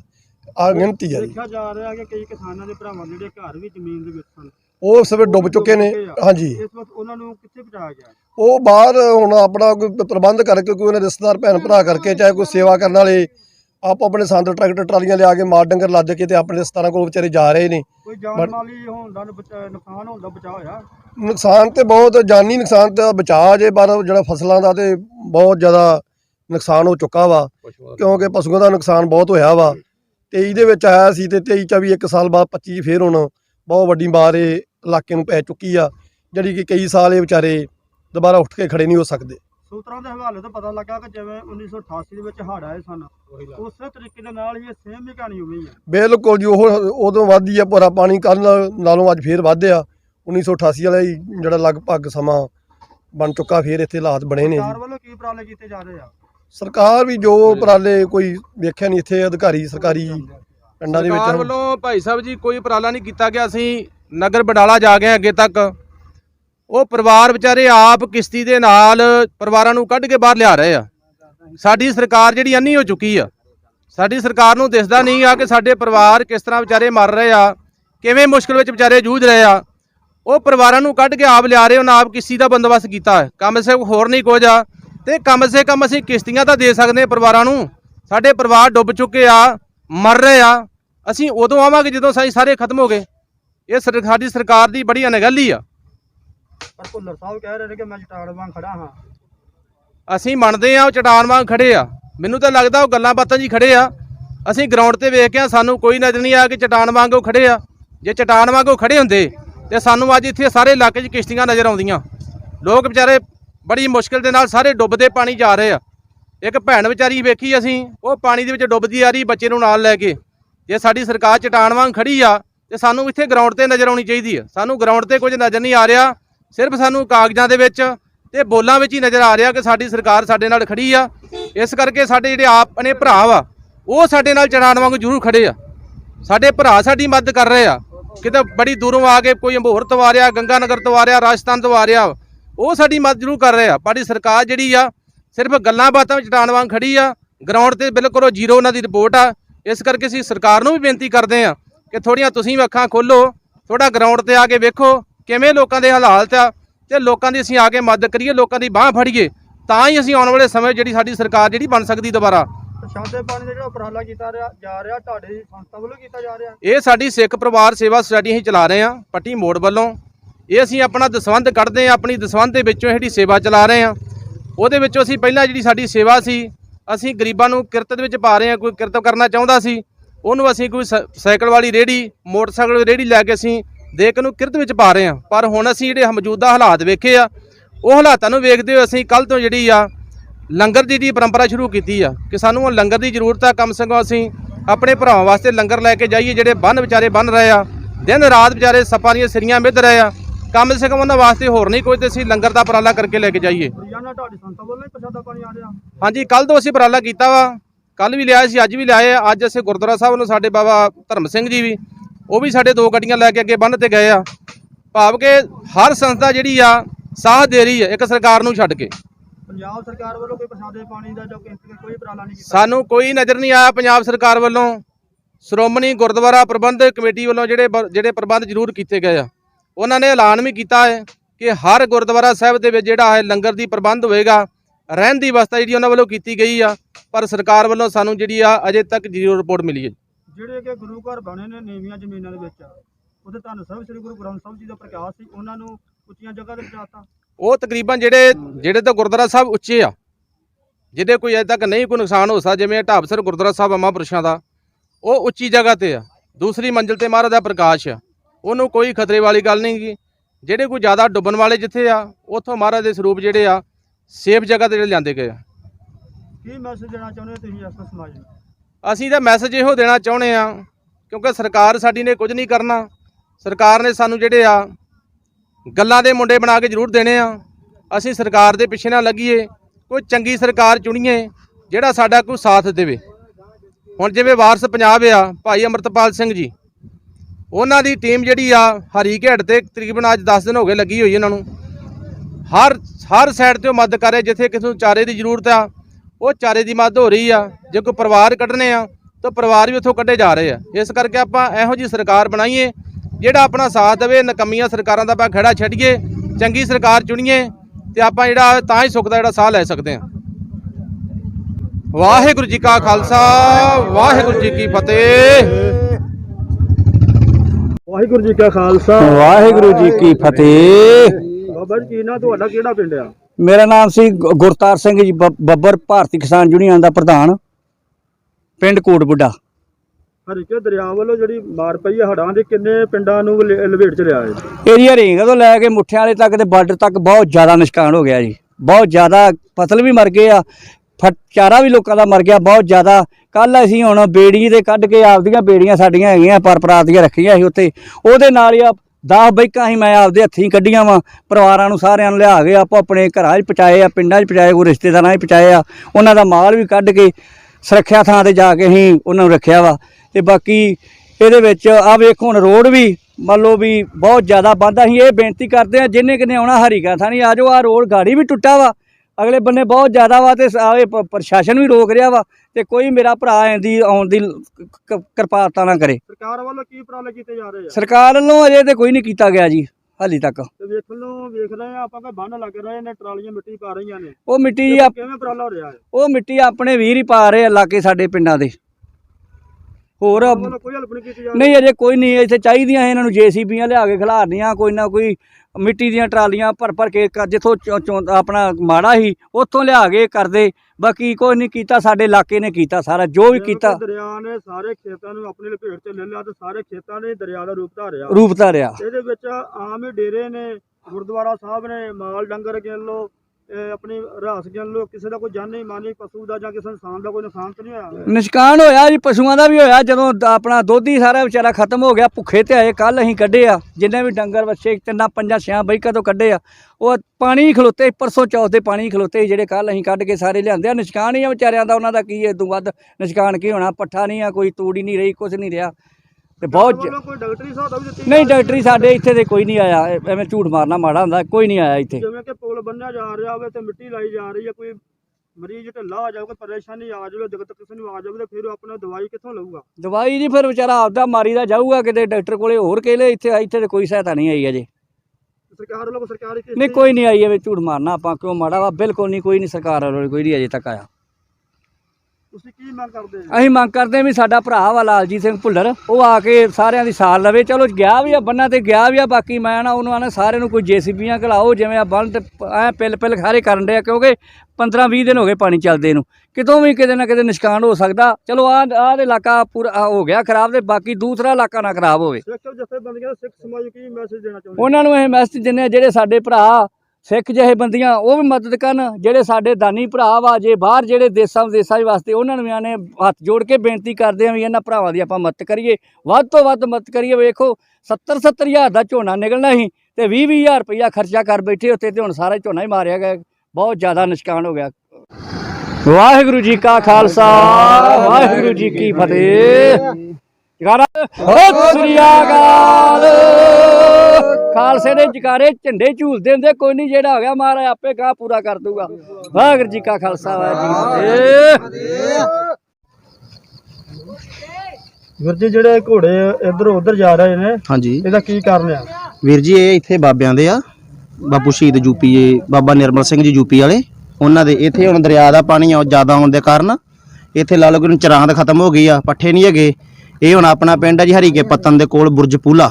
ਆ ਗਿਣਤੀ ਆ ਜੀ। ਦੇਖਿਆ ਜਾ ਰਿਹਾ ਕਿ ਕਈ ਕਿਸਾਨਾਂ ਦੇ ਭਰਾਵਾਂ ਦੇ ਜਿਹੜੇ ਘਰ ਵੀ ਜ਼ਮੀਨ ਦੇ ਵਿੱਚ ਸਨ ਉਹ ਸਵੇ ਡੁੱਬ ਚੁੱਕੇ ਨੇ। ਹਾਂਜੀ। ਇਸ ਵਕਤ ਉਹਨਾਂ ਨੂੰ ਕਿੱਥੇ ਪਹੁੰਚਾਇਆ ਗਿਆ? ਉਹ ਬਾਹਰ ਹੁਣ ਆਪਣਾ ਕੋਈ ਪ੍ਰਬੰਧ ਕਰਕੇ ਕੋਈ ਉਹਨਾਂ ਰਿਸ਼ਤੇਦਾਰ ਭੈਣ ਭਰਾ ਕਰਕੇ ਚਾਹੇ ਕੋਈ ਸੇਵਾ ਕਰਨ ਵਾਲੇ ਆਪ ਆਪਣੇ ਸੰਦ ਟਰੈਕਟਰ ਟਰਾਲੀਆਂ ਲਿਆ ਕੇ ਮਾਲ ਡੰਗਰ ਲੱਦ ਕੇ ਤੇ ਆਪਣੇ ਰਿਸ਼ਤੇਦਾਰਾਂ ਕੋਲ ਵਿਚਾਰੇ ਜਾ ਰਹੇ ਨੇ। ਕੋਈ ਜਾਨ ਮਾਲੀ ਹੋਣ ਦਾ ਬਚਾ- ਨੁਕਸਾਨ ਹੋਣ ਦਾ ਹੋਇਆ? ਨੁਕਸਾਨ ਤੇ ਬਹੁਤ ਜਾਨੀ ਨੁਕਸਾਨ ਤੇ ਬਚਾਅ ਜੇ ਪਰ ਜਿਹੜਾ ਫਸਲਾਂ ਦਾ ਤੇ ਬਹੁਤ ਜ਼ਿਆਦਾ ਨੁਕਸਾਨ ਹੋ ਚੁੱਕਾ ਵਾ। ਕਿਉਂਕਿ ਪਸ਼ੂਆਂ ਦਾ ਨੁਕਸਾਨ ਬਹੁਤ ਹੋਇਆ ਵਾ। 23 ਦੇ ਵਿੱਚ ਆਇਆ ਸੀ ਤੇ 23 ਚ ਵੀ ਇੱਕ ਸਾਲ ਬਾਅਦ 25 ਫੇਰ ਹੁਣ ਬਹੁਤ ਵੱਡੀ ਮਾਰ ਇਹ ਇਲਾਕੇ ਨੂੰ ਪੈ ਚੁੱਕੀ ਆ। ਜਿਹੜੀ ਕਿ ਕਈ ਸਾਲ ਇਹ ਵਿਚਾਰੇ ਦੁਬਾਰਾ ਉੱਠ ਕੇ ਖੜੇ ਨਹੀਂ ਹੋ ਸਕਦੇ। ਸੂਤਰਾਂ ਦੇ ਹਵਾਲੇ ਤੋਂ ਪਤਾ ਲੱਗਾ ਕਿ ਜਿਵੇਂ 1988 ਦੇ ਵਿੱਚ ਹੜ੍ਹ ਆਏ ਸਨ ਉਸੇ ਤਰੀਕੇ ਦੇ ਨਾਲ ਹੀ ਇਹ ਸੇਮ ਹੀ ਕਹਾਣੀ ਹੋ ਗਈ ਹੈ ਬਿਲਕੁਲ ਜੀ ਉਹ ਉਦੋਂ ਵੱਧਦੀ ਆ ਭੋਰਾ ਪਾਣੀ ਕੱਲ ਨਾਲੋਂ ਅੱਜ ਫੇਰ ਵਧਿਆ 1988 ਵਾਲਾ ਹੀ ਜਿਹੜਾ ਲਗਭਗ ਸਮਾਂ ਬਣ ਚੁੱਕਾ ਫੇਰ ਇੱਥੇ ਹਾਲਾਤ ਬਣੇ ਨੇ ਜੀ। ਸਰਕਾਰ ਵੱਲੋਂ ਕੀ ਉਪਰਾਲੇ ਕੀਤੇ ਜਾ ਰਹੇ ਆ? ਸਰਕਾਰ ਵੀ ਜੋ ਉਪਰਾਲੇ ਕੋਈ ਵੇਖਿਆ ਨਹੀਂ ਇੱਥੇ ਅਧਿਕਾਰੀ ਸਰਕਾਰੀ ਪਿੰਡਾਂ ਦੇ ਸਰਕਾਰ ਵਿੱਚ ਵੱਲੋਂ ਭਾਈ ਸਾਹਿਬ ਜੀ ਕੋਈ ਉਪਰਾਲਾ ਨਹੀਂ ਕੀਤਾ ਗਿਆ ਅਸੀਂ ਨਗਰ ਬਡਾਲਾ ਜਾ ਗਏ ਅੱਗੇ ਤੱਕ। ਉਹ ਪਰਿਵਾਰ ਵਿਚਾਰੇ ਆਪ ਕਿਸ਼ਤੀ ਦੇ ਨਾਲ ਪਰਿਵਾਰਾਂ ਨੂੰ ਕੱਢ ਕੇ ਬਾਹਰ ਲਿਆ ਰਹੇ ਆ। ਸਾਡੀ ਸਰਕਾਰ ਜਿਹੜੀ ਅੰਨੀ ਹੋ ਚੁੱਕੀ ਆ। ਸਾਡੀ ਸਰਕਾਰ ਨੂੰ ਦਿਸਦਾ ਨਹੀਂ ਆ ਕਿ ਸਾਡੇ ਪਰਿਵਾਰ ਕਿਸ ਤਰ੍ਹਾਂ ਵਿਚਾਰੇ ਮਰ ਰਹੇ ਆ, ਕਿਵੇਂ ਮੁਸ਼ਕਲ ਵਿੱਚ ਵਿਚਾਰੇ ਜੂਝ ਰਹੇ ਆ। ਉਹ ਪਰਿਵਾਰਾਂ ਨੂੰ ਕੱਢ ਕੇ ਆਪ ਲਿਆ ਰਹੇ ਉਹਨਾਂ ਆਪ ਕਿਸ਼ਤੀ ਦਾ ਬੰਦੋਬਸਤ ਕੀਤਾ ਹੈ। ਕਮ ਸੇ ਹੋਰ ਨਹੀਂ ਕੁਝ ਆ ਤੇ ਕਮ ਸੇ ਕਮ ਅਸੀਂ ਕਿਸ਼ਤੀਆਂ ਤਾਂ ਦੇ ਸਕਦੇ ਹਾਂ ਪਰਿਵਾਰਾਂ ਨੂੰ। ਸਾਡੇ ਪਰਿਵਾਰ ਡੁੱਬ ਚੁੱਕੇ ਆ, ਮਰ ਰਹੇ ਆ। ਅਸੀਂ ਉਦੋਂ ਆਵਾਂਗੇ ਜਦੋਂ ਸਾਈ ਸਾਰੇ ਖਤਮ ਹੋ ਗਏ। ਇਹ ਸਰ- ਸਾਡੀ ਸਰਕਾਰ ਦੀ ਬੜੀ ਅਣਗਹਿਲੀ ਆ। ਪਰ ਭੁੱਲਰ ਸਾਹਿਬ ਕਹਿ ਰਹੇ ਨੇ ਕਿ ਮੈਂ ਚਟਾੜ ਵਾਂਗ ਖੜਾ ਹਾਂ। ਅਸੀਂ ਮੰਨਦੇ ਆ ਉਹ ਚਟਾਨ ਵਾਂਗ ਖੜੇ ਆ। ਮੈਨੂੰ ਤਾਂ ਲੱਗਦਾ ਉਹ ਗੱਲਾਂ ਬਾਤਾਂ ਜੀ ਖੜੇ ਆ। ਅਸੀਂ ਗਰਾਊਂਡ ਤੇ ਵੇਖ ਕੇ ਆ, ਸਾਨੂੰ ਕੋਈ ਨਜ਼ਰ ਨਹੀਂ ਆ ਕਿ ਚਟਾਨ ਵਾਂਗ ਉਹ ਖੜੇ ਆ। ਜੇ ਚਟਾਨ ਵਾਂਗ ਉਹ ਖੜੇ ਹੁੰਦੇ, ਤੇ ਸਾਨੂੰ ਅੱਜ ਇੱਥੇ ਸਾਰੇ ਇਲਾਕੇ 'ਚ ਕਿਸ਼ਤੀਆਂ ਨਜ਼ਰ ਆਉਂਦੀਆਂ। ਲੋਕ ਵਿਚਾਰੇ ਬੜੀ ਮੁਸ਼ਕਲ ਦੇ ਨਾਲ ਸਾਰੇ ਡੁੱਬਦੇ ਪਾਣੀ ਜਾ ਰਹੇ ਆ। ਇੱਕ ਭੈਣ ਵਿਚਾਰੀ ਵੇਖੀ ਅਸੀਂ, ਉਹ ਪਾਣੀ ਦੇ ਵਿੱਚ ਡੁੱਬਦੀ ਆ ਰਹੀ ਬੱਚੇ ਨੂੰ ਨਾਲ ਲੈ ਕੇ। ਜੇ ਸਾਡੀ ਸਰਕਾਰ ਚਟਾਨ ਵਾਂਗ ਖੜੀ ਆ, ਤੇ ਸਾਨੂੰ ਇੱਥੇ ਗਰਾਊਂਡ ਤੇ ਨਜ਼ਰ ਆਉਣੀ ਚਾਹੀਦੀ ਆ। ਸਾਨੂੰ ਗਰਾਊਂਡ ਤੇ ਕੁਝ ਨਜ਼ਰ ਨਹੀਂ ਆ ਰਿਹਾ। ਸਿਰਫ ਸਾਨੂੰ ਕਾਗਜ਼ਾਂ ਦੇ ਵਿੱਚ ਤੇ ਬੋਲਾਂ ਵਿੱਚ ਹੀ ਨਜ਼ਰ ਆ ਰਿਹਾ ਕਿ ਸਾਡੀ ਸਰਕਾਰ ਸਾਡੇ ਨਾਲ ਖੜੀ ਆ। ਇਸ ਕਰਕੇ ਸਾਡੇ ਜਿਹੜੇ ਆਪਣੇ ਭਰਾ ਵਾ, ਉਹ ਸਾਡੇ ਨਾਲ ਚਟਾਨ ਵਾਂਗ ਜ਼ਰੂਰ ਖੜੇ ਆ। ਸਾਡੇ ਭਰਾ ਸਾਡੀ ਮਦਦ ਕਰ ਰਹੇ ਆ। ਕਿਤੇ ਬੜੀ ਦੂਰੋਂ ਆ ਕੇ ਕੋਈ ਅੰਬੋਹਰ ਤੋਂ ਆ ਰਿਹਾ ਗੰਗਾ ਨਗਰ ਤੋਂ ਆ ਰਿਹਾ ਰਾਜਸਥਾਨ ਤੋਂ ਆ ਰਿਹਾ ਉਹ ਸਾਡੀ ਮਦਦ ਜ਼ਰੂਰ ਕਰ ਰਹੇ ਆ। ਸਾਡੀ ਸਰਕਾਰ ਜਿਹੜੀ ਆ, ਸਿਰਫ ਗੱਲਾਂ ਬਾਤਾਂ ਵਿੱਚ ਚਟਾਨ ਵਾਂਗ ਖੜੀ ਆ। ਗਰਾਊਂਡ ਤੇ ਬਿਲਕੁਲ ਉਹ ਜ਼ੀਰੋ ਉਹਨਾਂ ਦੀ ਰਿਪੋਰਟ ਆ। ਇਸ ਕਰਕੇ ਅਸੀਂ ਸਰਕਾਰ ਨੂੰ ਵੀ ਬੇਨਤੀ ਕਰਦੇ ਆ ਕਿ ਥੋੜੀਆਂ ਤੁਸੀਂ ਵੀ ਅੱਖਾਂ ਖੋਲੋ ਥੋੜਾ ਗਰਾਊਂਡ ਤੇ ਆ ਕੇ ਵੇਖੋ। ਕਿਵੇਂ ਲੋਕਾਂ ਦੇ ਹਾਲਾਤ ਆ? ਤੇ ਲੋਕਾਂ ਦੀ ਅਸੀਂ ਆ ਕੇ ਮਦਦ ਕਰੀਏ ਲੋਕਾਂ ਦੀ ਬਾਹ ਫੜੀਏ ਤਾਂ ਹੀ ਅਸੀਂ ਆਉਣ ਵਾਲੇ ਸਮੇਂ ਜਿਹੜੀ ਸਾਡੀ ਸਰਕਾਰ ਜਿਹੜੀ ਬਣ ਸਕਦੀ ਦੁਬਾਰਾ। ਪ੍ਰਸ਼ਾਦੇ ਪਾਣੀ ਦਾ ਜਿਹੜਾ ਉਪਰਾਲਾ ਕੀਤਾ ਰਿਹਾ ਜਾ ਰਿਹਾ ਤੁਹਾਡੀ ਸੰਸਥਾ ਵੱਲੋਂ ਕੀਤਾ ਜਾ ਰਿਹਾ। ਇਹ ਸਾਡੀ ਸਿੱਖ ਪਰਿਵਾਰ ਸੇਵਾ ਸੁਸਾਇਟੀ ਅਸੀਂ ਚਲਾ ਰਹੇ ਹਾਂ ਪੱਟੀ ਮੋੜ ਵੱਲੋਂ। ਇਹ ਅਸੀਂ ਆਪਣਾ ਦਸਵੰਧ ਕੱਢਦੇ ਹਾਂ ਆਪਣੀ ਦਸਵੰਧ ਦੇ ਵਿੱਚੋਂ ਜਿਹੜੀ ਸੇਵਾ ਚਲਾ ਰਹੇ ਹਾਂ। ਉਹਦੇ ਵਿੱਚੋਂ ਅਸੀਂ ਪਹਿਲਾਂ ਜਿਹੜੀ ਸਾਡੀ ਸੇਵਾ ਸੀ ਅਸੀਂ ਗਰੀਬਾਂ ਨੂੰ ਕਿਰਤ ਦੇ ਵਿੱਚ ਪਾ ਰਹੇ ਹਾਂ ਕੋਈ ਕਿਰਤ ਕਰਨਾ ਚਾਹੁੰਦਾ ਸੀ ਉਹਨੂੰ ਅਸੀਂ ਕੋਈ ਸਾਈਕਲ ਵਾਲੀ ਰੇੜੀ ਮੋਟਰਸਾਈਕਲ ਵਾਲੀ ਰੇੜੀ ਲੈ ਕੇ ਅਸੀਂ ਦੇ ਕੇ ਉਹਨੂੰ ਕਿਰਤ ਵਿੱਚ ਪਾ ਰਹੇ ਹਾਂ। ਪਰ ਹੁਣ ਅਸੀਂ ਜਿਹੜੇ ਮੌਜੂਦਾ ਹਾਲਾਤ ਵੇਖੇ ਆ ਉਹ ਹਾਲਾਤਾਂ ਨੂੰ ਵੇਖਦੇ ਹੋਏ ਅਸੀਂ ਕੱਲ ਤੋਂ ਜਿਹੜੀ ਆ ਲੰਗਰ ਦੀ ਦੀ ਪਰੰਪਰਾ ਸ਼ੁਰੂ ਕੀਤੀ ਆ ਕਿ ਸਾਨੂੰ ਹੁਣ ਲੰਗਰ ਦੀ ਜ਼ਰੂਰਤ ਆ। ਕਮ ਸੇ ਕਮ ਅਸੀਂ ਆਪਣੇ ਭਰਾਵਾਂ ਵਾਸਤੇ ਲੰਗਰ ਲੈ ਕੇ ਜਾਈਏ ਜਿਹੜੇ ਬੰਨ ਵਿਚਾਰੇ ਬੰਨ ਰਹੇ ਆ। ਦਿਨ ਰਾਤ ਵਿਚਾਰੇ ਸੱਪਾਂ ਦੀਆਂ ਸਿਰੀਆਂ ਮਿੱਧ ਰਹੇ ਆ। ਕਮ ਸੇ ਕਮ ਉਹਨਾਂ ਵਾਸਤੇ ਹੋਰ ਨਹੀਂ ਕੋਈ ਤੇ ਅਸੀਂ ਲੰਗਰ ਦਾ ਉਪਰਾਲਾ ਕਰਕੇ ਲੈ ਕੇ ਜਾਈਏ। ਰੋਜ਼ਾਨਾ ਤੁਹਾਡੀ ਸੰਸਥਾ ਵੱਲੋਂ ਹੀ ਪ੍ਰਸ਼ਾਦਾ ਪਾਣੀ ਆ ਰਿਹਾ। ਹਾਂਜੀ ਕੱਲ ਤੋਂ ਅਸੀਂ ਉਪਰਾਲਾ ਕੀਤਾ ਵਾ। ਕੱਲ ਵੀ ਲਿਆਏ ਸੀ ਅੱਜ ਵੀ ਲਿਆਏ ਆ। ਅੱਜ ਅਸੀਂ ਗੁਰਦੁਆਰਾ ਸਾਹਿਬ ਨੂੰ ਸਾਡੇ ਬਾਬਾ ਧਰਮ ਸਿੰਘ ਜੀ ਵੀ ਉਹ ਵੀ ਸਾਡੇ ਦੋ ਗੱਡੀਆਂ ਲੈ ਕੇ ਅੱਗੇ ਬੰਨ ਤੇ ਗਏ ਆ। ਭਾਵ ਕਿ ਹਰ ਸੰਸਥਾ ਜਿਹੜੀ ਆ ਸਾਥ ਦੇ ਰਹੀ ਹੈ ਇੱਕ ਸਰਕਾਰ ਨੂੰ ਛੱਡ ਕੇ। ਪੰਜਾਬ ਸਰਕਾਰ ਵੱਲੋਂ ਕੋਈ ਪ੍ਰਸ਼ਾਦੇ ਪਾਣੀ ਦਾ ਜਾਂ ਕੋਈ ਉਪਰਾਲਾ ਨਹੀਂ ਕੀਤਾ? ਸਾਨੂੰ ਕੋਈ ਨਜ਼ਰ ਨਹੀਂ ਆਇਆ ਪੰਜਾਬ ਸਰਕਾਰ ਵੱਲੋਂ। ਸ਼੍ਰੋਮਣੀ ਗੁਰਦੁਆਰਾ ਪ੍ਰਬੰਧਕ ਕਮੇਟੀ ਵੱਲੋਂ ਜਿਹੜੇ ਜਿਹੜੇ ਪ੍ਰਬੰਧ ਜ਼ਰੂਰ ਕੀਤੇ ਗਏ ਆ। ਉਹਨਾਂ ਨੇ ਐਲਾਨ ਵੀ ਕੀਤਾ ਹੈ ਕਿ ਹਰ ਗੁਰਦੁਆਰਾ ਸਾਹਿਬ ਦੇ ਵਿੱਚ ਜਿਹੜਾ ਹੈ ਲੰਗਰ ਦੀ ਪ੍ਰਬੰਧ ਹੋਏਗਾ ਰਹਿਣ ਦੀ ਵਿਵਸਥਾ ਜਿਹੜੀ ਉਹਨਾਂ ਵੱਲੋਂ ਕੀਤੀ ਗਈ ਆ ਪਰ ਸਰਕਾਰ ਵੱਲੋਂ ਸਾਨੂੰ ਜਿਹੜੀ ਆ ਅਜੇ ਤੱਕ ਜ਼ੀਰੋ ਰਿਪੋਰਟ ਮਿਲੀ ਹੈ। ਜਿਹੜੇ ਕਿ ਗੁਰੂ ਘਰ ਬਣੇ ਨੇ ਨੀਵੀਆਂ ਜ਼ਮੀਨਾਂ ਦੇ ਵਿੱਚ ਉਹਦੇ ਧੰਨ ਸਾਹਿਬ ਸ੍ਰੀ ਗੁਰੂ ਗ੍ਰੰਥ ਸਾਹਿਬ ਜੀ ਦਾ ਪ੍ਰਕਾਸ਼ ਸੀ ਉਹਨਾਂ ਨੂੰ ਉੱਚੀਆਂ ਜਗ੍ਹਾ ਤੇ ਪਹੁੰਚਾਤਾ। ਉਹ ਤਕਰੀਬਨ ਜਿਹੜੇ ਜਿਹੜੇ ਤਾਂ ਗੁਰਦੁਆਰਾ ਸਾਹਿਬ ਉੱਚੇ ਆ ਜਿਹਦੇ ਕੋਈ ਅਜੇ ਤੱਕ ਨਹੀਂ ਕੋਈ ਨੁਕਸਾਨ ਹੋ ਸਕਦਾ ਜਿਵੇਂ ਢਾਬਸਰ ਗੁਰਦੁਆਰਾ ਸਾਹਿਬ ਮਹਾਂਪੁਰਸ਼ਾਂ ਦਾ ਉਹ ਉੱਚੀ ਜਗ੍ਹਾ ਤੇ ਆ। ਦੂਸਰੀ ਮੰਜ਼ਿਲ ਤੇ ਮਹਾਰਾਜ ਦਾ ਪ੍ਰਕਾਸ਼ ਆ। ਉਹਨੂੰ ਕੋਈ ਖਤਰੇ ਵਾਲੀ ਗੱਲ ਨਹੀਂ ਗੀ। ਜਿਹੜੇ ਕੋਈ ਜ਼ਿਆਦਾ ਡੁੱਬਣ ਵਾਲੇ ਜਿੱਥੇ ਆ ਉੱਥੋਂ ਮਹਾਰਾਜ ਦੇ ਸਰੂਪ ਜਿਹੜੇ ਆ ਸੇਫ ਜਗ੍ਹਾ ਤੇ ਜਿਹੜੇ ਲਿਆਂਦੇ ਗਏ ਆ। ਕੀ ਮੈਸੇਜ ਦੇਣਾ ਚਾਹੁੰਦੇ ਤੁਸੀਂ ਇਸ ਸਮਾਜ ਨੂੰ? ਅਸੀਂ ਤਾਂ ਮੈਸੇਜ ਇਹੋ ਦੇਣਾ ਚਾਹੁੰਦੇ ਆ ਕਿਉਂਕਿ ਸਰਕਾਰ ਸਾਡੀ ਨੇ ਕੁਝ ਨਹੀਂ ਕਰਨਾ। ਸਰਕਾਰ ਨੇ ਸਾਨੂੰ ਜਿਹੜੇ ਆ, ਗੱਲਾਂ ਦੇ ਮੁੰਡੇ ਬਣਾ ਕੇ ਜ਼ਰੂਰ ਦੇਣੇ ਆ। ਅਸੀਂ ਸਰਕਾਰ ਦੇ ਪਿੱਛੇ ਨਾ ਲੱਗੀਏ, ਕੋਈ ਚੰਗੀ ਸਰਕਾਰ ਚੁਣੀਏ, ਜਿਹੜਾ ਸਾਡਾ ਕੋਈ ਸਾਥ ਦੇਵੇ। ਹੁਣ ਜਿਵੇਂ ਵਾਰਸ ਪੰਜਾਬ ਆ, ਭਾਈ ਅਮਰਤਪਾਲ ਸਿੰਘ ਜੀ, ਉਹਨਾਂ ਦੀ ਟੀਮ ਜਿਹੜੀ ਆ, ਹਰੀ ਘੇੜ ਤੇ ਤਕਰੀਬਨ ਅੱਜ 10 ਦਿਨ ਹੋ ਗਏ ਲੱਗੀ ਹੋਈ ਇਹਨਾਂ ਨੂੰ। ਹਰ ਹਰ ਸਾਈਡ ਤੇ ਉਹ ਮਦਦ ਕਰ ਰਹੇ, ਜਿੱਥੇ ਕਿਸੇ ਨੂੰ ਚਾਰੇ ਦੀ ਜ਼ਰੂਰਤ ਆ ਉਹ ਚਾਰੇ ਦੀ ਮਦਦ ਹੋ ਰਹੀ ਆ ਜੇ ਕੋਈ ਪਰਿਵਾਰ ਕੱਢਣੇ ਆ ਤਾਂ ਪਰਿਵਾਰ ਵੀ ਉੱਥੋਂ ਕੱਢੇ ਜਾ ਰਹੇ ਆ। ਇਸ ਕਰਕੇ ਆਪਾਂ ਇਹੋ ਜੀ ਸਰਕਾਰ ਬਣਾਈਏ ਜਿਹੜਾ ਆਪਣਾ ਸਾਥ ਦੇਵੇ ਨਕਮੀਆਂ ਸਰਕਾਰਾਂ ਦਾ ਆਪਾਂ ਖੜਾ ਛੱਡੀਏ ਚੰਗੀ ਸਰਕਾਰ ਚੁਣੀਏ ਤੇ ਆਪਾਂ ਜਿਹੜਾ ਤਾਂ ਹੀ ਸੁੱਖ ਦਾ ਜਿਹੜਾ ਸਾਹ ਲੈ ਸਕਦੇ ਆ। ਵਾਹਿਗੁਰੂ ਜੀ ਕਾ ਖਾਲਸਾ ਵਾਹਿਗੁਰੂ ਜੀ ਕੀ ਫਤਿਹ। ਵਾਹਿਗੁਰੂ ਜੀ ਕਾ ਖਾਲਸਾ। ਵਾਹਿਗੁਰੂ ਜੀ ਕੀ ਫਤਿਹ। ਬਾਬਾ ਜੀ ਕੀ ਨਾਂ ਤੁਹਾਡਾ? ਕਿਹੜਾ ਪਿੰਡ ਆ? ਮੇਰਾ ਨਾਮ ਸੀ ਗੁਰਤਾਰ ਸਿੰਘ ਜੀ ਬੱਬਰ ਭਾਰਤੀ ਕਿਸਾਨ ਯੂਨੀਅਨ ਦਾ ਪ੍ਰਧਾਨ ਪਿੰਡ ਕੋਟਬੁੱਡਾ। ਹਰੀਕੇ ਦਰਿਆ ਵੱਲੋਂ ਜਿਹੜੀ ਮਾਰ ਪਈ ਹੈ ਹੜਾਂ ਦੇ ਕਿੰਨੇ ਪਿੰਡਾਂ ਨੂੰ ਲ- ਲਪੇਟ ਚ ਲਿਆ ਹੈ ਏਰੀਆ ਰੇਂਗ ਤੋਂ ਲੈ ਕੇ ਮੁੱਠਿਆਂ ਵਾਲੇ ਤੱਕ ਤੇ ਬਾਰਡਰ ਤੱਕ ਬਹੁਤ ਜ਼ਿਆਦਾ ਨੁਕਸਾਨ ਹੋ ਗਿਆ ਜੀ। ਬਹੁਤ ਜ਼ਿਆਦਾ ਫਸਲ ਵੀ ਮਰ ਗਏ ਆ ਚਾਰਾ ਵੀ ਲੋਕਾਂ ਦਾ ਮਰ ਗਿਆ ਬਹੁਤ ਜ਼ਿਆਦਾ। ਕੱਲ ਅਸੀਂ ਹੁਣ ਬੇੜੀ ਤੇ ਕੱਢ ਕੇ ਆਪਦੀਆਂ ਬੇੜੀਆਂ ਸਾਡੀਆਂ ਹੈਗੀਆਂ ਪਰ ਪਰਾਤ ਦੀਆਂ ਰੱਖੀਆਂ ਸੀ ਉੱਤੇ ਉਹਦੇ ਨਾਲ ਹੀ ਆ 10 ਬਾਈਕਾਂ ਅਸੀਂ ਮੈਂ ਆਪਦੇ ਹੱਥੀਂ ਕੱਢੀਆਂ ਵਾ, ਪਰਿਵਾਰਾਂ ਨੂੰ ਸਾਰਿਆਂ ਨੂੰ ਲਿਆ ਕੇ ਆਪੋ ਆਪਣੇ ਘਰਾਂ 'ਚ ਪਹੁੰਚਾਏ ਆ, ਪਿੰਡਾਂ 'ਚ ਪਹੁੰਚਾਏ, ਕੋਈ ਰਿਸ਼ਤੇਦਾਰਾਂ 'ਚ ਪਹੁੰਚਾਏ ਆ, ਉਹਨਾਂ ਦਾ ਮਾਲ ਵੀ ਕੱਢ ਕੇ ਸੁਰੱਖਿਆ ਥਾਂ ਤੇ ਜਾ ਕੇ ਅਸੀਂ ਉਹਨਾਂ ਨੂੰ ਰੱਖਿਆ ਵਾ। ਤੇ ਬਾਕੀ ਇਹਦੇ ਵਿੱਚ ਆ ਵੇਖੋ ਹੁਣ ਰੋਡ ਵੀ, ਮੰਨ ਲਓ ਵੀ ਬਹੁਤ ਜ਼ਿਆਦਾ ਬੰਦ ਅਸੀਂ ਇਹ ਬੇਨਤੀ ਕਰਦੇ ਆ, ਜਿੰਨੇ ਕਿਨੇ ਆਉਣਾ ਹਰੀਕਾ ਥਾਣੀ ਆ ਜਾਓ, ਆ ਰੋਡ ਗਾੜੀ ਵੀ ਟੁੱਟਾ ਵਾ। ਅਗਲੇ ਬੰਨੇ ਬਹੁਤ ਜ਼ਿਆਦਾ ਵਾ ਤੇ ਆਵੇ ਪ੍ਰਸ਼ਾਸਨ ਵੀ ਰੋਕ ਰਿਹਾ ਵਾ ਤੇ ਕੋਈ ਮੇਰਾ ਭਰਾ ਆਂਦੀ ਆਉਣ ਦੀ ਕਿਰਪਾਲਤਾ ਨਾ ਕਰੇ। ਸਰਕਾਰ ਵੱਲੋਂ ਕੀ ਉਪਰਾਲੇ ਕੀਤੇ ਜਾ ਰਹੇ ਆ? ਸਰਕਾਰ ਵੱਲੋਂ ਅਜੇ ਤੇ ਕੋਈ ਨਹੀਂ ਕੀਤਾ ਗਿਆ ਜੀ ਹਾਲੀ ਤੱਕ। ਤੇ ਵੇਖਣ ਨੂੰ ਵੇਖ ਰਹੇ ਆ ਆਪਾਂ ਕੋਈ ਬੰਨ ਲੱਗ ਰਹੇ ਨੇ ਟਰਾਲੀਆਂ ਮਿੱਟੀ ਪਾ ਰਹੀਆਂ ਨੇ। ਉਹ ਮਿੱਟੀ ਜੀ ਤੇ ਆਪ- ਕਿਵੇਂ ਉਪਰਾਲਾ ਹੋ ਰਿਹਾ ਹੈ। ਉਹ ਮਿੱਟੀ ਆਪਣੇ ਵੀਰ ਹੀ ਪਾ ਰਹੇ ਆ ਲਾਗੇ ਸਾਡੇ ਪਿੰਡਾਂ ਦੇ। ਹੋਰ ਨਹੀਂ ਅਜੇ ਕੋਈ ਨਹੀਂ ਇੱਥੇ ਚਾਹੀਦੀਆਂ ਇਹਨਾਂ ਨੂੰ ਜੀਸੀਬੀਆਂ ਲਿਆ ਕੇ ਖਿਲਾਰਨੀਆਂ ਕੋਈ ਨਾ ਕੋਈ ਮਿੱਟੀ ਦੀਆਂ ਟਰਾਲੀਆਂ ਭਰ ਭਰ ਕੇ ਜਿੱਥੋਂ ਆਪਣਾ ਮਾੜਾ ਸੀ ਉੱਥੋਂ ਲਿਆ ਕੇ ਕਰਦੇ। ਬਾਕੀ ਕੋਈ ਨਹੀਂ ਕੀਤਾ ਸਾਡੇ ਇਲਾਕੇ ਨੇ ਕੀਤਾ ਸਾਰਾ ਜੋ ਵੀ ਕੀਤਾ। ਦਰਿਆ ਨੇ ਸਾਰੇ ਖੇਤਾਂ ਨੂੰ ਆਪਣੀ ਲਪੇਟ 'ਚ ਲੈ ਲਿਆ ਤੇ ਸਾਰੇ ਖੇਤਾਂ ਨੇ ਦਰਿਆ ਦਾ ਰੂਪ ਧਾਰਿਆ। ਰੂਪ ਧਾਰਿਆ। ਇਹਦੇ ਵਿੱਚ ਆਮ ਹੀ ਡੇਰੇ ਨੇ ਗੁਰਦੁਆਰਾ ਸਾਹਿਬ ਨੇ ਮਾਲ ਡੰਗਰ ਗਿਣ ਲੋ ਆਪਣੀ ਰਾਸ ਗਿਣ ਲੋ ਕਿਸੇ ਦਾ ਕੋਈ ਜਾਨੀ ਮਾਨੀ ਪਸ਼ੂ ਦਾ ਜਾਂ ਕਿਸੇ ਇਨਸਾਨ ਦਾ ਕੋਈ ਨੁਕਸਾਨ ਤਾਂ ਨਹੀਂ ਹੋਇਆ? ਨਿਸ਼ਕਾਨ ਹੋਇਆ ਜੀ, ਪਸ਼ੂਆਂ ਦਾ ਵੀ ਹੋਇਆ, ਜਦੋਂ ਆਪਣਾ ਦੁੱਧ ਹੀ ਸਾਰਾ ਵਿਚਾਰਾ ਖਤਮ ਹੋ ਗਿਆ, ਭੁੱਖੇ ਤੇ ਆਏ ਕੱਲ ਅਸੀਂ ਕੱਢੇ ਆ, ਜਿੰਨੇ ਵੀ ਡੰਗਰ ਬੱਚੇ ਤਿੰਨਾਂ, ਪੰਜਾਂ, ਛਿਆਂ ਬਈਕਾਂ ਤੋਂ ਕੱਢੇ ਆ, ਉਹ ਪਾਣੀ ਹੀ ਖਲੋਤੇ, ਪਰਸੋਂ ਚੌਥ ਦੇ ਪਾਣੀ ਹੀ ਖਲੋਤੇ ਜਿਹੜੇ ਕੱਲ ਅਸੀਂ ਕੱਢ ਕੇ ਸਾਰੇ ਲਿਆਂਦੇ ਆ, ਨਿਸ਼ਕਾਨ ਹੀ ਆ ਵਿਚਾਰਿਆਂ ਦਾ, ਉਹਨਾਂ ਦਾ ਕੀ ਹੈ ਤੋਂ ਵੱਧ ਨਿਸ਼ਕਾਨ ਕੀ ਹੋਣਾ, ਪੱਠਾ ਨਹੀਂ ਆ, ਕੋਈ ਤੂੜੀ ਨਹੀਂ ਰਹੀ ਕੁਝ ਨਹੀਂ ਰਿਹਾ। ਤੇ ਬਹੁਤ ਜ- ਕੋਈ ਡਾਕਟਰੀ ਸਹਾਇਤਾ ਵੀ ਦਿੱਤੀ ਨਹੀਂ ਡਾਕਟਰੀ ਸਾਡੇ ਇੱਥੇ ਤੇ ਕੋਈ ਨਹੀਂ ਆਇਆ। ਐ- ਐਵੇਂ ਝੂਠ ਮਾਰਨਾ ਮਾੜਾ ਹੁੰਦਾ ਕੋਈ ਨਹੀਂ ਆਇਆ ਇੱਥੇ। ਜਿਵੇਂ ਕਿ ਪੁਲ ਬੰਨਿਆ ਜਾ ਰਿਹਾ ਹੋਵੇ ਤੇ ਮਿੱਟੀ ਲਾਈ ਜਾ ਰਹੀ ਹੈ ਕੋਈ ਮਰੀਜ਼ ਢਿੱਲਾ ਹੋ ਜਾਵੇ ਕੋਈ ਪਰੇਸ਼ਾਨੀ ਆ ਜਾਵੇ ਦਿੱਕਤ ਕਿਸੇ ਨੂੰ ਆ ਜਾਵੇ ਤੇ ਫਿਰ ਉਹ ਆਪਣਾ ਦਵਾਈ ਕਿੱਥੋਂ ਲਊਗਾ? ਦਵਾਈ ਜੀ ਫਿਰ ਵਿਚਾਰਾ ਆਪਦਾ ਮਾਰੀ ਦਾ ਜਾਊਗਾ ਕਿਤੇ ਡਾਕਟਰ ਕੋਲੇ ਹੋਰ ਕਿਲੇ ਇੱਥੇ ਇੱਥੇ ਤੇ ਕੋਈ ਸਹਾਇਤਾ ਨਹੀਂ ਆਈ ਅਜੇ। ਸਰਕਾਰ ਵੱਲੋਂ ਕੋਈ ਸਰਕਾਰੀ ਕਿਸ਼ਤ ਨਹੀਂ ਕੋਈ ਨਹੀਂ ਆਈ ਐਵੇਂ ਝੂਠ ਮਾਰਨਾ ਆਪਾਂ ਕਿਉਂ ਮਾੜਾ ਵਾ? ਬਿਲਕੁਲ ਨਹੀਂ ਕੋਈ ਨਹੀਂ ਸਰਕਾਰ ਵੱਲੋਂ ਕੋਈ ਨਹੀਂ ਅਜੇ ਤੱਕ ਆਇਆ। ਤੁਸੀਂ ਕੀ ਮੰਗ ਕਰਦੇ ਜੀ? ਅਸੀਂ ਮੰਗ ਕਰਦੇ ਹਾਂ ਵੀ ਸਾਡਾ ਭਰਾ ਵਾ ਲਾਲਜੀਤ ਸਿੰਘ ਭੁੱਲਰ ਉਹ ਆ ਕੇ ਸਾਰਿਆਂ ਦੀ ਸਾਲ ਲਵੇ। ਚਲੋ ਗਿਆ ਵੀ ਆ ਬੰਨਾ ਤੇ ਗਿਆ ਵੀ ਆ ਬਾਕੀ ਮੈਂ ਨਾ ਉਹਨੂੰ ਆਣਾ ਸਾਰਿਆਂ ਨੂੰ ਕੋਈ ਜੀਸੀਬੀਆਂ ਘਲਾਓ ਜਿਵੇਂ ਆ ਬੰਨ ਤੇ ਐ ਪਿਲ ਪਿਲ ਖਾਰੇ ਕਰਨ ਡਿਆ ਕਿਉਂਕਿ 15 20 ਦਿਨ ਹੋ ਗਏ ਪਾਣੀ ਚੱਲਦੇ ਨੂੰ। ਕਿਤੋਂ ਵੀ ਕਿਤੇ ਨਾ ਕਿਤੇ ਨਿਸ਼ਕਾਨ ਹੋ ਸਕਦਾ। ਚਲੋ ਆ ਆਹ ਦੇ ਇਲਾਕਾ ਪੂਰਾ ਹੋ ਗਿਆ ਖਰਾਬ ਤੇ ਬਾਕੀ ਦੂਸਰਾ ਇਲਾਕਾ ਨਾ ਖਰਾਬ ਹੋਵੇ। ਸਿੱਖ ਜਥੇਬੰਦੀਆਂ ਸਿੱਖ ਸਮਾਜ ਨੂੰ ਕੀ ਮੈਸੇਜ ਦੇਣਾ ਚਾਹੁੰਦੇ? ਉਹਨਾਂ ਨੂੰ ਇਹ ਮੈਸੇਜ ਦਿੰਦੇ ਆ ਜਿਹੜੇ ਸਾਡੇ ਭਰਾ ਸਿੱਖ ਜਿਹੇ ਬੰਦੀਆਂ, ਉਹ ਵੀ ਮਦਦ ਕਰਨ, ਜਿਹੜੇ ਸਾਡੇ ਦਾਨੀ ਭਰਾ ਵਾ, ਜੇ ਬਾਹਰ ਜਿਹੜੇ ਦੇਸਾਂ ਵਿਦੇਸਾਂ ਵਾਸਤੇ ਉਹਨਾਂ ਨੂੰ ਵੀ ਆਨੇ ਹੱਥ ਜੋੜ ਕੇ ਬੇਨਤੀ ਕਰਦੇ ਆ ਵੀ ਇਹਨਾਂ ਭਰਾਵਾਂ ਦੀ ਆਪਾਂ ਮਦਦ ਕਰੀਏ। ਵੱਧ ਤੋਂ ਵੱਧ ਮਦਦ ਕਰੀਏ, ਵੇਖੋ 70 70 ਹਜ਼ਾਰ ਦਾ ਝੋਨਾ ਨਿਕਲਣਾ ਸੀ ਤੇ 20 20 ਹਜ਼ਾਰ ਰੁਪਇਆ ਖਰਚਾ ਕਰ ਬੈਠੇ ਉੱਤੇ ਤੇ ਹੁਣ ਸਾਰਾ ਝੋਨਾ ਹੀ ਮਾਰਿਆ ਗਿਆ। ਬਹੁਤ ਜ਼ਿਆਦਾ ਨੁਕਸਾਨ ਹੋ ਗਿਆ। ਵਾਹਿਗੁਰੂ ਜੀ ਕਾ ਖਾਲਸਾ, ਵਾਹਿਗੁਰੂ ਜੀ ਕੀ ਫਤਿਹ। ਜਗਾਰਾ, ਸਤਿ ਸ੍ਰੀ ਅਕਾਲ। ਖਾਲਸੇ ਦੇ ਜਕਾਰੇ ਝੰਡੇ ਝੂਲਦੇ ਹੁੰਦੇ ਕੋਈ ਨਹੀਂ ਜਿਹੜਾ ਹੋ ਗਿਆ ਮਹਾਰਾਜ ਆਪੇ ਕਾ ਪੂਰਾ ਕਰ ਦੂਗਾ ਵਾਹਿਗੁਰੂ ਜੀ ਕਾ ਖਾਲਸਾ ਵਾਹਿਗੁਰੂ ਜੀ ਵੀਰ ਜੀ ਜਿਹੜੇ ਘੋੜੇ ਇੱਧਰ ਉੱਧਰ ਜਾ ਰਹੇ ਨੇ ਹਾਂਜੀ। ਇਹਦਾ ਕੀ ਕਾਰਨ ਆ? ਵੀਰ ਜੀ ਇਹ ਇੱਥੇ ਬਾਬਿਆਂ ਦੇ ਆ। ਬਾਪੂ ਸ਼ਹੀਦ ਯੂਪੀ ਜੀ ਬਾਬਾ ਨਿਰਮਲ ਸਿੰਘ ਜੀ ਯੂਪੀ ਵਾਲੇ। ਉਹਨਾਂ ਦੇ ਇੱਥੇ ਹੁਣ ਦਰਿਆ ਦਾ ਪਾਣੀ ਆ ਜ਼ਿਆਦਾ ਆਉਣ ਦੇ ਕਾਰਨ। ਇੱਥੇ ਲਾ ਲਓ ਕਿ ਚਰਾਂਦ ਖਤਮ ਹੋ ਗਈ ਆ ਪੱਠੇ ਨਹੀਂ ਹੈਗੇ। ਇਹ ਹੁਣ ਆਪਣਾ ਪਿੰਡ ਆ ਜੀ ਹਰੀਕੇ ਪੱਤਨ ਦੇ ਕੋਲ ਬੁਰਜ ਪੂਲਾ।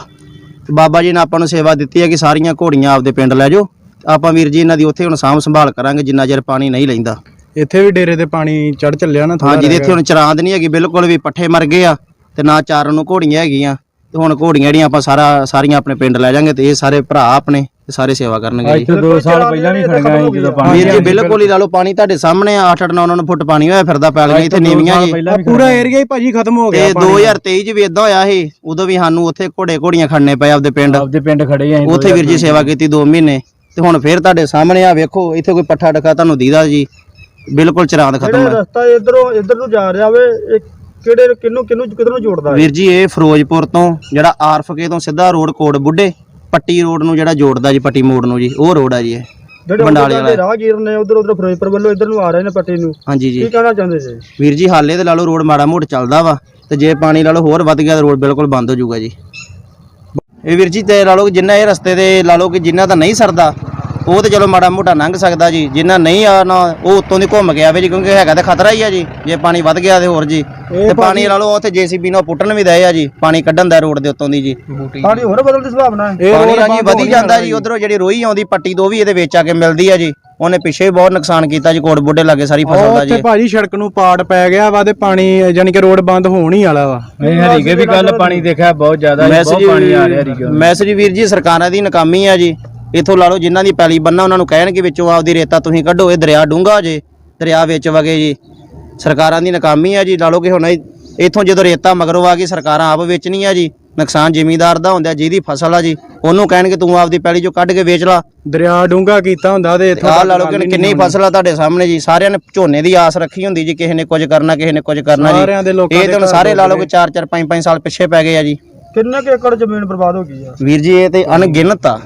ਤੇ ਬਾਬਾ ਜੀ ਨੇ ਆਪਾਂ ਨੂੰ ਸੇਵਾ ਦਿੱਤੀ ਹੈ ਕਿ ਸਾਰੀਆਂ ਘੋੜੀਆਂ ਆਪਦੇ ਪਿੰਡ ਲੈ ਜਾਓ। ਆਪਾਂ ਵੀਰ ਜੀ ਇਹਨਾਂ ਦੀ ਉੱਥੇ ਹੁਣ ਸਾਂਭ ਸੰਭਾਲ ਕਰਾਂਗੇ ਜਿੰਨਾ ਚਿਰ ਪਾਣੀ ਨਹੀਂ ਲੈਂਦਾ। ਇੱਥੇ ਵੀ ਡੇਰੇ ਤੇ ਪਾਣੀ ਚੜ ਚੱਲਿਆ ਨਾ ਹਾਂ ਜਿਹਦੇ ਇੱਥੇ ਹੁਣ ਚਰਾਂਦ ਨਹੀਂ ਹੈਗੀ ਬਿਲਕੁਲ ਵੀ ਪੱਠੇ ਮਰ ਗਏ ਆ ਤੇ ਨਾ ਚਾਰਨ ਨੂੰ ਘੋੜੀਆਂ ਹੈਗੀਆਂ। ਤੇ ਹੁਣ ਘੋੜੀਆਂ ਜਿਹੜੀਆਂ ਆਪਾਂ ਸਾਰਾ ਸਾਰੀਆਂ ਆਪਣੇ ਪਿੰਡ ਲੈ ਜਾਾਂਗੇ ਤੇ ਇਹ ਸਾਰੇ ਭਰਾ ਆਪਣੇ। ਤੇ ਸਾਰੇ ਸੇਵਾ ਕਰਨਗੇ ਜੀ। ਇੱਥੇ 2 ਸਾਲ ਪਹਿਲਾਂ ਵੀ ਖੜੀਆਂ ਸੀ ਜਦੋਂ ਪਾਣੀ ਵੀਰ ਜੀ ਬਿਲਕੁਲ ਹੀ ਲਾ ਲਓ ਪਾਣੀ ਤੁਹਾਡੇ ਸਾਹਮਣੇ ਆ 8 9 9 ਫੁੱਟ ਪਾਣੀ ਹੋਇਆ ਫਿਰਦਾ ਪੈਲੀਆਂ ਇੱਥੇ ਨੀਵੀਆਂ ਜੀ। ਪੂਰਾ ਏਰੀਆ ਹੀ ਭਾਜੀ ਖਤਮ ਹੋ ਤੇ ਗਿਆ 2023 ਚ ਵੀ ਇਦਾਂ ਹੋਇਆ ਸੀ ਉਦੋਂ ਵੀ ਸਾਨੂੰ ਉੱਥੇ ਘੋੜੇ ਘੋੜੀਆਂ ਖੜਨੇ ਪਏ ਆਪਦੇ ਪਿੰਡ। ਆਪਦੇ ਪਿੰਡ ਖੜੇ ਆਂ ਉੱਥੇ ਵੀਰ ਜੀ ਸੇਵਾ ਕੀਤੀ 2 ਮਹੀਨੇ। ਤੇ ਹੁਣ ਫੇਰ ਤੁਹਾਡੇ ਸਾਹਮਣੇ ਆ ਵੇਖੋ ਇੱਥੇ ਕੋਈ ਪੱਠਾ ਡਕਾ ਤੁਹਾਨੂੰ ਦੀਦਾ ਜੀ। ਬਿਲਕੁਲ ਚਰਾਂਦ ਖਤਮ ਹੈ। ਰਸਤਾ ਇਧਰੋਂ ਇਧਰ ਨੂੰ ਜਾ ਰਿਹਾ ਵੇ ਇਹ ਕਿਹੜੇ ਕਿੰਨੂੰ ਕਿੰਨੂੰ ਕਿਧਰ ਨੂੰ ਜੋੜਦਾ ਵੀਰ ਜੀ ਇਹ ਫਿਰੋਜ਼ਪੁਰ ਤੋਂ ਜਿਹੜਾ ਆਰਫਕੇ ਤੋਂ ਸਿੱਧਾ ਰੋਡ ਕੋਟ ਬੁੱਢੇ ਪੱਟੀ ਰੋਡ ਨੂੰ ਜਿਹੜਾ ਜੋੜਦਾ ਜੀ ਪੱਟੀ ਮੋੜ ਨੂੰ ਜੀ ਉਹ ਰੋਡ ਆ ਜੀ ਇਹ ਜਿਹੜੇ ਬੰਡਾਲੇ ਰਾਹਗੀਰ ਨੇ ਉਧਰ ਉਧਰ ਫਿਰੋਜ਼ਪੁਰ ਵੱਲੋਂ ਇਧਰ ਨੂੰ ਆ ਰਹੇ ਨੇ ਪੱਟੀ ਨੂੰ। ਹਾਂਜੀ ਜੀ। ਕੀ ਕਹਿਣਾ ਚਾਹੁੰਦੇ ਜੀ? ਵੀਰ ਜੀ ਹਾਲੇ ਤੇ ਲਾ ਲਓ ਰੋਡ ਮਾੜਾ ਮੋੜ ਚੱਲਦਾ ਵਾ ਤੇ ਜੇ ਪਾਣੀ ਲਾ ਲਓ ਹੋਰ ਵੱਧ ਗਿਆ ਤਾਂ ਰੋਡ ਬਿਲਕੁਲ ਬੰਦ ਹੋ ਜਾਊਗਾ ਜੀ। ਇਹ ਵੀਰ ਜੀ ਤੇ ਲਾ ਲਓ ਕਿ ਜਿੰਨਾ ਇਹ ਰਸਤੇ ਤੇ ਲਾ ਲਓ ਕਿ ਜਿੰਨਾ ਤਾਂ ਨਹੀਂ ਸਰਦਾ ਉਹ ਤੇ ਚਲੋ ਮਾੜਾ ਮੋਟਾ ਲੰਘ ਸਕਦਾ ਜੀ। ਜਿੰਨਾ ਨਹੀਂ ਆਣਾ ਉਹ ਉੱਤੋਂ ਦੀ ਘੁੰਮ ਗਿਆ ਵੇ ਜੀ ਕਿਉਂਕਿ ਹੈਗਾ ਤਾਂ ਖਤਰਾ ਹੀ ਆ ਜੀ। ਜੇ ਪਾਣੀ ਵੱਧ ਗਿਆ ਤੇ ਹੋਰ ਜੀ। ਤੇ ਪਾਣੀ ਲਾ ਲਓ ਉੱਥੇ ਜੀਸੀਬੀ ਨਾਲ ਪੁੱਟਣ ਵੀ ਦਏ ਆ ਜੀ ਪਾਣੀ ਕੱਢਣ ਦਾ ਰੋਡ ਦੇ ਉੱਤੋਂ ਦੀ ਜੀ। ਪਾਣੀ ਹੋਰ ਬਦਲਣ ਦੀ ਸੰਭਾਵਨਾ ਹੈ। ਪਾਣੀ ਆ ਜੀ ਵਧੀ ਜਾਂਦਾ ਜੀ ਉਧਰੋਂ ਜਿਹੜੀ ਰੋਈ ਆਉਂਦੀ ਪੱਟੀ ਤੋਂ ਉਹ ਵੀ ਇਹਦੇ ਵਿੱਚ ਆ ਕੇ ਮਿਲਦੀ ਆ ਜੀ। ਉਹਨੇ ਪਿੱਛੇ ਵੀ ਬਹੁਤ ਨੁਕਸਾਨ ਕੀਤਾ ਜੀ ਕੋਟ ਬੁੱਢੇ ਲਾਗੇ ਸਾਰੀ ਫਸਲ ਦਾ ਉੱਥੇ ਜੀ। ਭਾਜੀ ਸੜਕ ਨੂੰ ਪਾੜ ਪੈ ਗਿਆ ਵਾ ਤੇ ਪਾਣੀ ਯਾਨੀ ਕਿ ਰੋਡ ਬੰਦ ਹੋਣ ਹੀ ਵਾਲਾ ਵਾ। ਇਹ ਹਰੀਕੇ ਵੀ ਕੱਲ ਪਾਣੀ ਦੇਖਿਆ ਬਹੁਤ ਜ਼ਿਆਦਾ ਮੈਸੇਜ ਮੈਸੇਜ ਵੀਰ ਜੀ ਸਰਕਾਰਾਂ ਦੀ ਨਾਕਾਮੀ ਆ ਜੀ। ਇਥੋਂ ਲਾ ਲਓ ਜਿਨ੍ਹਾਂ ਦੀ ਪੈਲੀ ਬੰਨਾ ਉਹਨਾਂ ਨੂੰ ਕਹਿਣਗੇ ਵਿੱਚੋਂ ਆਪਦੀ ਰੇਤਾ ਤੁਸੀਂ ਕੱਢੋ ਇਹ ਦਰਿਆ ਡੂੰਘਾ ਜੇ ਦਰਿਆ ਵਿੱਚ ਵਗੇ ਜੀ। ਸਰਕਾਰਾਂ ਦੀ ਨਾਕਾਮੀ ਆ ਜੀ ਲਾ ਲਓ ਕਿ ਹੁਣ ਇਥੋਂ ਜਦੋਂ ਰੇਤਾ ਮਗਰੋਂ ਆ ਗਈ ਸਰਕਾਰਾਂ ਆਪ ਵੇਚਣੀ ਆ ਜੀ। ਨੁਕਸਾਨ ਜ਼ਿਮੀਂਦਾਰ ਦਾ ਹੁੰਦਾ ਜਿਹਦੀ ਫਸਲ ਆ ਜੀ ਉਹਨੂੰ ਕਹਿਣਗੇ ਤੂੰ ਆਪਦੀ ਪੈਲੀ ਚੋਂ ਕੱਢ ਕੇ ਵੇਚ ਲਾ। ਦਰਿਆ ਡੂੰਗਾ ਕੀਤਾ ਹੁੰਦਾ ਤੇ ਇੱਥੋਂ ਆਹ ਲਾ ਲਓ ਕਿ ਕਿੰਨੀ ਫਸਲ ਆ ਤੁਹਾਡੇ ਸਾਹਮਣੇ ਜੀ ਸਾਰਿਆਂ ਨੇ ਝੋਨੇ ਦੀ ਆਸ ਰੱਖੀ ਹੁੰਦੀ ਜੀ ਕਿਸੇ ਨੇ ਕੁਝ ਕਰਨਾ ਕਿਸੇ ਨੇ ਕੁਝ ਕਰਨਾ ਸਾਰਿਆਂ ਦੇ ਜੀ ਲੋਕਾਂ ਇਹ ਦੇ ਤਾਂ ਘਰ ਸਾਰੇ ਲਾ ਲਓ ਕਿ 4 4 5 5 ਸਾਲ ਪਿੱਛੇ ਪੈ ਗਏ ਆ ਜੀ। ਕਿੰਨੇ ਕੁ ਏਕੜ ਜ਼ਮੀਨ ਬਰਬਾਦ ਹੋ ਗਈ ਆ? ਵੀਰ ਜੀ ਇਹ ਤੇ ਅਣਗਿਣਤ ਆ।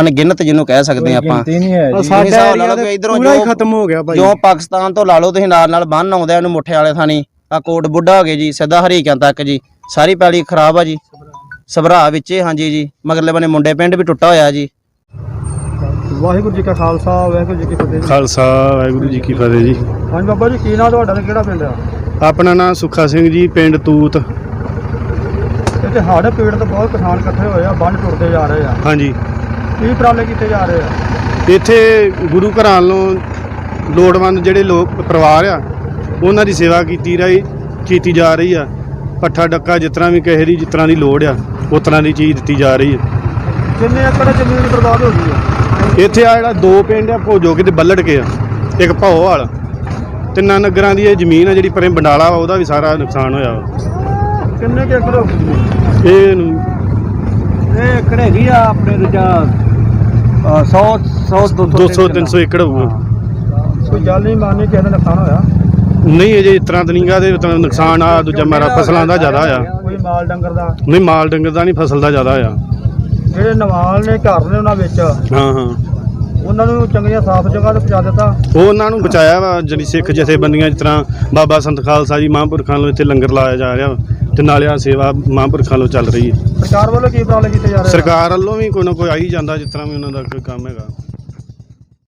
ਅਣਗਿਣਤ ਜਿਹਨੂੰ ਕਹਿ ਸਕਦੇ ਆ ਆਪਾਂ। ਨਹੀਂ ਹੈ ਤੁਸੀਂ ਸਾਡਾ ਹਿਸਾਬ ਲਾ ਲਓ ਕਿ ਇਧਰੋਂ ਪੂਰਾ ਹੀ ਖਤਮ ਹੋ ਗਿਆ ਭਾਜੀ ਜੋ ਪਾਕਿਸਤਾਨ ਤੋਂ ਲਾ ਲਓ ਤੁਸੀਂ ਨਾਲ ਨਾਲ ਬੰਨ ਆਉਂਦੇ ਆ ਉਹਨੂੰ ਮੁੱਠੇ ਵਾਲੇ ਥਾਣੀ। ਆ ਕੋਟ ਬੁੱਢਾ ਹੋ ਗਏ ਜੀ ਸਿੱਧਾ ਹਰੀਕਿਆਂ ਤੱਕ ਜੀ। ਸਾਰੀ ਪੈਲੀ ਖਰਾਬ ਆ ਜੀ। ਸਭਰਾ ਵਿੱਚ ਹੀ, ਹਾਂਜੀ ਜੀ। ਮਗਰਲੇ ਬਨੇ ਮੁੰਡੇ ਪਿੰਡ ਵੀ ਟੁੱਟਾ ਹੋਇਆ ਜੀ। ਵਾਹਿਗੁਰੂ ਜੀ ਕਾ ਖਾਲਸਾ ਵਾਹਿਗੁਰੂ ਜੀ ਕੀ ਫਤਿਹ। ਖਾਲਸਾ ਵਾਹਿਗੁਰੂ ਜੀ ਕੀ ਫਤਿਹ ਜੀ। ਹਾਂਜੀ ਬਾਬਾ ਜੀ ਕੀ ਨਾਂ ਤੁਹਾਡਾ ਤੇ ਕਿਹੜਾ ਪਿੰਡ ਆ? ਆਪਣਾ ਨਾਮ ਸੁੱਖਾ ਸਿੰਘ ਜੀ ਪਿੰਡ ਤੂਤ। ਇੱਥੇ ਹੜ੍ਹ ਪੀੜਤ ਬਹੁਤ ਕਿਸਾਨ ਇਕੱਠੇ ਹੋਏ ਆ ਬੰਨ ਟੁੱਟਦੇ ਜਾ ਰਹੇ ਆ। ਹਾਂਜੀ। ਕੀ ਉਪਰਾਲੇ ਕੀਤੇ ਜਾ ਰਹੇ ਆ? ਇੱਥੇ ਗੁਰੂ ਘਰਾਂ ਨੂੰ ਲੋੜਵੰਦ ਜਿਹੜੇ ਲੋਕ ਪਰਿਵਾਰ ਆ ਉਹਨਾਂ ਦੀ ਸੇਵਾ ਕੀਤੀ ਰਹੀ ਕੀਤੀ ਜਾ ਰਹੀ ਆ। ਪੱਠਾ ਡੱਕਾ ਜਿਸ ਤਰ੍ਹਾਂ ਵੀ ਕਿਸੇ ਦੀ ਜਿਸ ਤਰ੍ਹਾਂ ਦੀ ਲੋੜ ਆ ਉਸ ਤਰ੍ਹਾਂ ਦੀ ਚੀਜ਼ ਦਿੱਤੀ ਜਾ ਰਹੀ ਹੈ ਕਿੰਨੇ ਏਕੜ ਜ਼ਮੀਨ ਬਰਬਾਦ ਹੋ ਗਈ ਆ? ਇੱਥੇ ਆ ਜਿਹੜਾ ਦੋ ਪਿੰਡ ਆ ਭੋਜੋ ਕੇ ਤੇ ਬੱਲੜ ਕੇ ਆ ਇੱਕ ਭੌ ਵਾਲ। ਤਿੰਨਾਂ ਨਗਰਾਂ ਦੀ ਇਹ ਜ਼ਮੀਨ ਆ ਜਿਹੜੀ ਪਰੇ ਬੰਡਾਲਾ ਵਾ ਉਹਦਾ ਵੀ ਸਾਰਾ ਨੁਕਸਾਨ ਹੋਇਆ ਵਾ। ਕਿੰਨੇ ਕੁ ਏਕੜ ਹੋ ਗਈ ਇਹ ਨੂੰ- ਇਹ ਏਕੜ ਹੈਗੀ ਆ ਆਪਣੇ ਦੂਜਾ 100 100 200 300 ਏਕੜ ਹੋਊਗਾ ਕੋਈ ਜਾਨੀ ਮਾਨੀ ਕਿਸੇ ਦਾ ਨੁਕਸਾਨ ਹੋਇਆ। ਨਹੀਂ ਅਜੇ ਇਸ ਤਰ੍ਹਾਂ ਤਾਂ ਨਹੀਂਗਾ ਤੇ ਤਾਂ ਨੁਕਸਾਨ ਆ ਦੂਜਾ ਮੇਰਾ ਫਸਲਾਂ ਦਾ ਜ਼ਿਆਦਾ ਆ। ਕੋਈ ਮਾਲ ਡੰਗਰ ਦਾ? ਨਹੀਂ ਮਾਲ ਡੰਗਰ ਦਾ ਨਹੀਂ ਫਸਲ ਦਾ ਜ਼ਿਆਦਾ ਆ। ਜਿਹੜੇ ਨਵਾਲ ਨੇ ਘਰ ਨੇ ਉਹਨਾਂ ਵਿੱਚ ਹਾਂ ਹਾਂ। ਉਹਨਾਂ ਨੂੰ ਚੰਗੀਆਂ ਸਾਫ਼ ਜਗ੍ਹਾ ਤੇ ਪਹੁੰਚਾ ਦਿੱਤਾ। ਉਹ ਉਹਨਾਂ ਨੂੰ ਬਚਾਇਆ ਵਾ ਜਿਹੜੀ ਸਿੱਖ ਜਥੇਬੰਦੀਆਂ ਜਿਸ ਤਰ੍ਹਾਂ ਬਾਬਾ ਸੰਤ ਖਾਲਸਾ ਜੀ ਮਹਾਂਪੁਰਖਾਂ ਵੱਲੋਂ ਇੱਥੇ ਲੰਗਰ ਲਾਇਆ ਜਾ ਰਿਹਾ ਵਾ। ਤੇ ਨਾਲੇ ਆ ਸੇਵਾ ਮਹਾਂਪੁਰਖਾਂ ਵੱਲੋਂ ਚੱਲ ਰਹੀ ਹੈ। ਸਰਕਾਰ ਵੱਲੋਂ ਕੀ ਉਪਰਾਲੇ ਕੀਤੇ ਜਾ ਰਹੇ ਆ ਸਰਕਾਰ ਵੱਲੋਂ ਵੀ ਕੋਈ ਨਾ ਕੋਈ ਆ ਹੀ ਜਾਂਦਾ ਜਿਸ ਤਰ੍ਹਾਂ ਵੀ ਉਹਨਾਂ ਦਾ ਕੋਈ ਕੰਮ ਹੈਗਾ।